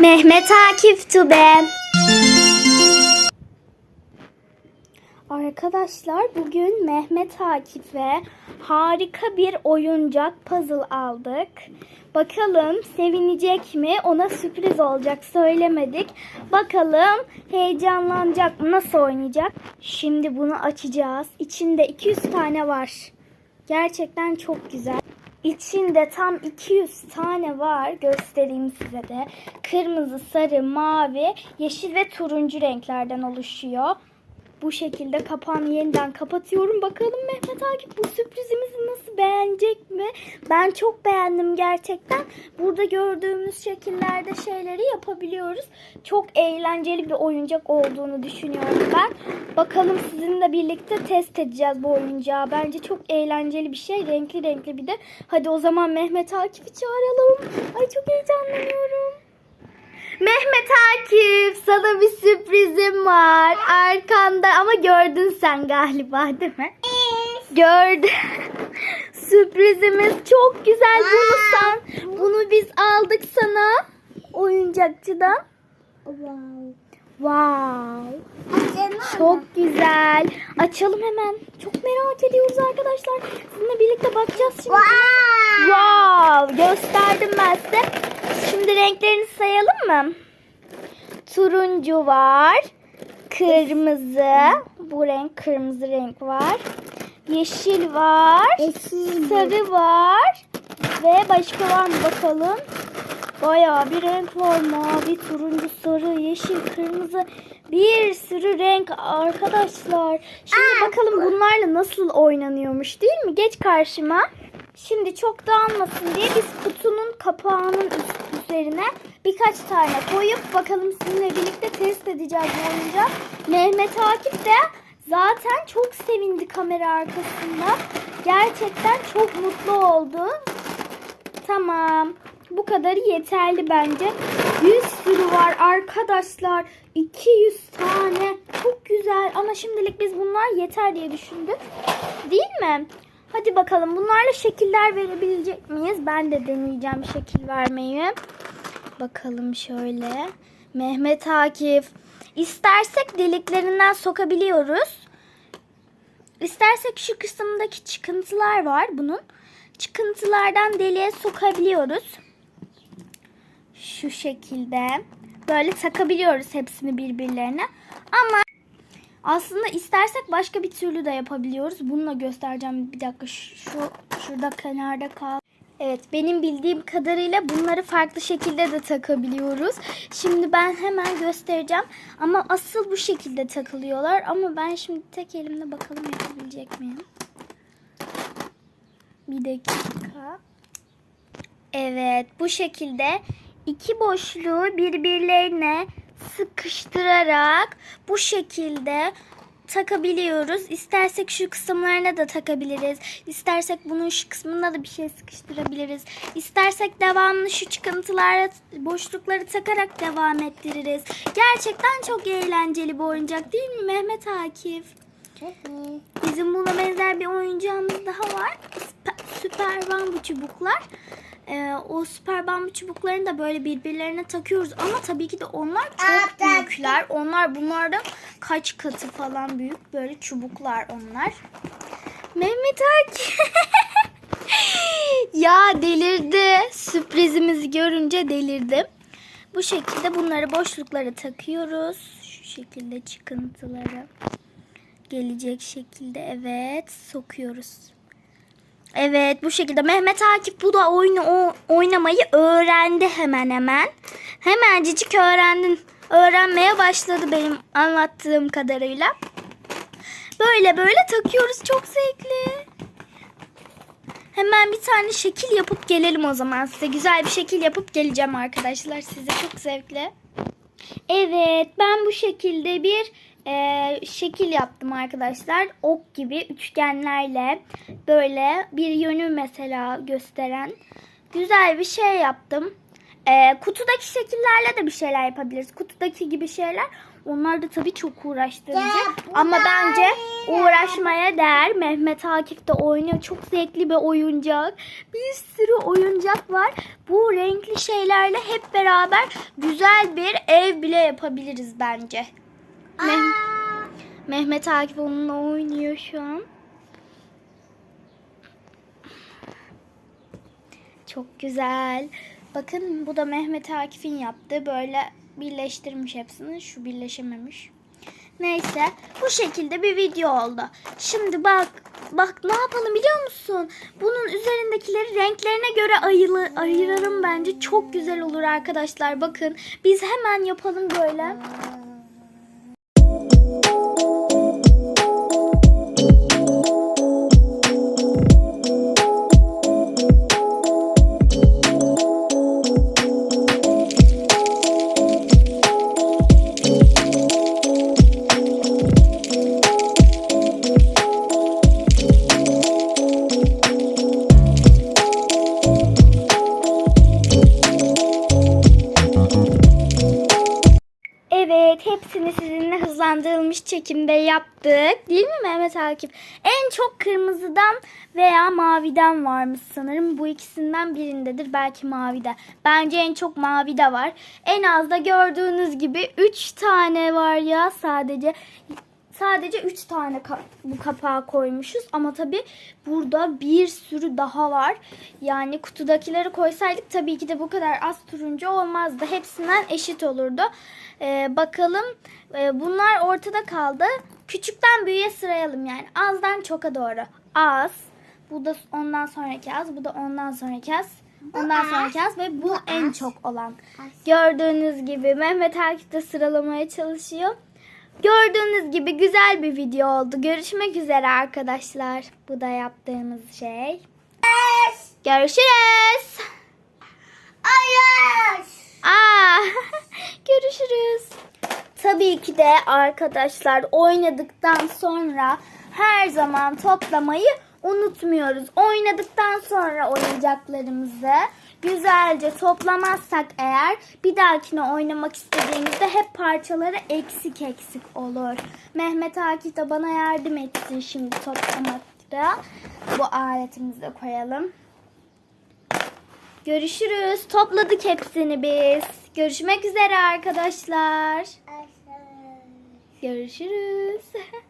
Mehmet Akif Tube. Arkadaşlar bugün Mehmet Akif'e harika bir oyuncak puzzle aldık. Bakalım sevinecek mi? Ona sürpriz olacak söylemedik. Bakalım heyecanlanacak mı? Nasıl oynayacak? Şimdi bunu açacağız. İçinde 200 tane var. Gerçekten çok güzel. İçinde tam 200 tane var. Göstereyim size de. Kırmızı, sarı, mavi, yeşil ve turuncu renklerden oluşuyor. Bu şekilde kapağını yeniden kapatıyorum. Bakalım Mehmet Akif bu sürprizimizi nasıl beğenecek mi? Ben çok beğendim gerçekten. Burada gördüğümüz şekillerde şeyleri yapabiliyoruz. Çok eğlenceli bir oyuncak olduğunu düşünüyorum ben. Bakalım sizinle birlikte test edeceğiz bu oyuncağı. Bence çok eğlenceli bir şey. Renkli renkli bir de. Hadi o zaman Mehmet Akif'i çağıralım. Ay çok heyecanlanıyorum. Mehmet Akif sana bir sürprizim var. Arkanda ama gördün sen galiba değil mi? Gördüm. Sürprizimiz çok güzel. Bunu sen, bunu biz aldık sana oyuncakçıdan. Wow. Wow. Çok güzel. Açalım hemen. Çok merak ediyoruz arkadaşlar. Sizinle birlikte bakacağız şimdi. Wow. Wow, gösterdim ben size. Şimdi renklerini mı? Turuncu var. Kırmızı. Bu renk kırmızı renk var. Yeşil var. Yeşil. Sarı var. Ve başka var mı bakalım. Bayağı bir renk var. Mavi, turuncu, sarı, yeşil, kırmızı. Bir sürü renk arkadaşlar. Şimdi bakalım bunlarla nasıl oynanıyormuş değil mi? Geç karşıma. Şimdi çok dağılmasın diye biz kutunun kapağının üzerine birkaç tane koyup bakalım sizinle birlikte test edeceğiz bu oyuncağı. Mehmet Akif de zaten çok sevindi kamera arkasında. Gerçekten çok mutlu oldu. Tamam. Bu kadarı yeterli bence. Bir sürü var arkadaşlar. 200 tane. Çok güzel. Ama şimdilik biz bunlar yeter diye düşündük. Değil mi? Hadi bakalım bunlarla şekiller verebilecek miyiz? Ben de deneyeceğim şekil vermeyi. Bakalım şöyle. Mehmet Akif. İstersek deliklerinden sokabiliyoruz. İstersek şu kısımdaki çıkıntılar var bunun. Çıkıntılardan deliğe sokabiliyoruz. Şu şekilde. Böyle takabiliyoruz hepsini birbirlerine. Ama aslında istersek başka bir türlü de yapabiliyoruz. Bununla göstereceğim. Bir dakika şu şurada kenarda kal. Evet benim bildiğim kadarıyla bunları farklı şekilde de takabiliyoruz. Şimdi ben hemen göstereceğim. Ama asıl bu şekilde takılıyorlar. Ama ben şimdi tek elimle bakalım yapabilecek miyim? Bir dakika. Evet bu şekilde iki boşluğu birbirlerine sıkıştırarak bu şekilde takabiliyoruz. İstersek şu kısımlarına da takabiliriz. İstersek bunun şu kısmına da bir şey sıkıştırabiliriz. İstersek devamlı şu çıkıntılara boşlukları takarak devam ettiririz. Gerçekten çok eğlenceli bir oyuncak değil mi Mehmet Akif? Bizim buna benzer bir oyuncağımız daha var. Süper, bambu çubuklar. Ee, o süper bambu çubuklarını da böyle birbirlerine takıyoruz. Ama tabii ki de onlar çok büyükler. Onlar bunlardan kaç katı falan büyük. Böyle çubuklar onlar. Mehmet Akif. ya delirdi. Sürprizimizi görünce delirdi. Bu şekilde bunları boşluklara takıyoruz. Şu şekilde çıkıntıları gelecek şekilde evet sokuyoruz. Evet bu şekilde Mehmet Akif bu da oyunu oynamayı öğrendi hemen hemen. Hemencik öğrendin. Öğrenmeye başladı benim anlattığım kadarıyla. Böyle böyle takıyoruz çok zevkli. Hemen bir tane şekil yapıp gelelim o zaman size. Güzel bir şekil yapıp geleceğim arkadaşlar size çok zevkli. Evet ben bu şekilde bir e, şekil yaptım arkadaşlar. Ok gibi üçgenlerle böyle bir yönü mesela gösteren güzel bir şey yaptım. Ee, kutudaki şekillerle de bir şeyler yapabiliriz. Kutudaki gibi şeyler. Onlar da tabii çok uğraştırıcı. Ama bence uğraşmaya değer. Mehmet Akif de oynuyor. Çok zevkli bir oyuncak. Bir sürü oyuncak var. Bu renkli şeylerle hep beraber güzel bir ev bile yapabiliriz bence. Meh- Mehmet Akif onunla oynuyor şu an. Çok güzel. Bakın bu da Mehmet Akif'in yaptığı. Böyle birleştirmiş hepsini. Şu birleşememiş. Neyse bu şekilde bir video oldu. Şimdi bak bak ne yapalım biliyor musun? Bunun üzerindekileri renklerine göre ayılı, ayıralım bence. Çok güzel olur arkadaşlar. Bakın biz hemen yapalım böyle. Çekimde yaptık. Değil mi Mehmet Akif? En çok kırmızıdan veya maviden varmış sanırım. Bu ikisinden birindedir. Belki mavide. Bence en çok mavide var. En az da gördüğünüz gibi 3 tane var ya sadece. Sadece 3 tane ka- bu kapağı koymuşuz ama tabi burada bir sürü daha var. Yani kutudakileri koysaydık tabii ki de bu kadar az turuncu olmazdı. Hepsinden eşit olurdu. Ee, bakalım Ee, bunlar ortada kaldı. Küçükten büyüğe sırayalım yani azdan çoka doğru. Az. Bu da ondan sonraki az. Bu da ondan sonraki az. Ondan az, sonraki az ve bu, bu en az. çok olan. Az. Gördüğünüz gibi Mehmet Akif de sıralamaya çalışıyor. Gördüğünüz gibi güzel bir video oldu. Görüşmek üzere arkadaşlar. Bu da yaptığımız şey. Görüşürüz. Hayır. Aa, görüşürüz. Tabii ki de arkadaşlar oynadıktan sonra her zaman toplamayı unutmuyoruz. Oynadıktan sonra oyuncaklarımızı güzelce toplamazsak eğer bir dahakine oynamak istediğimizde hep parçaları eksik eksik olur. Mehmet Akif de bana yardım etsin şimdi toplamakta. Bu aletimizi de koyalım. Görüşürüz. Topladık hepsini biz. Görüşmek üzere arkadaşlar. Görüşürüz.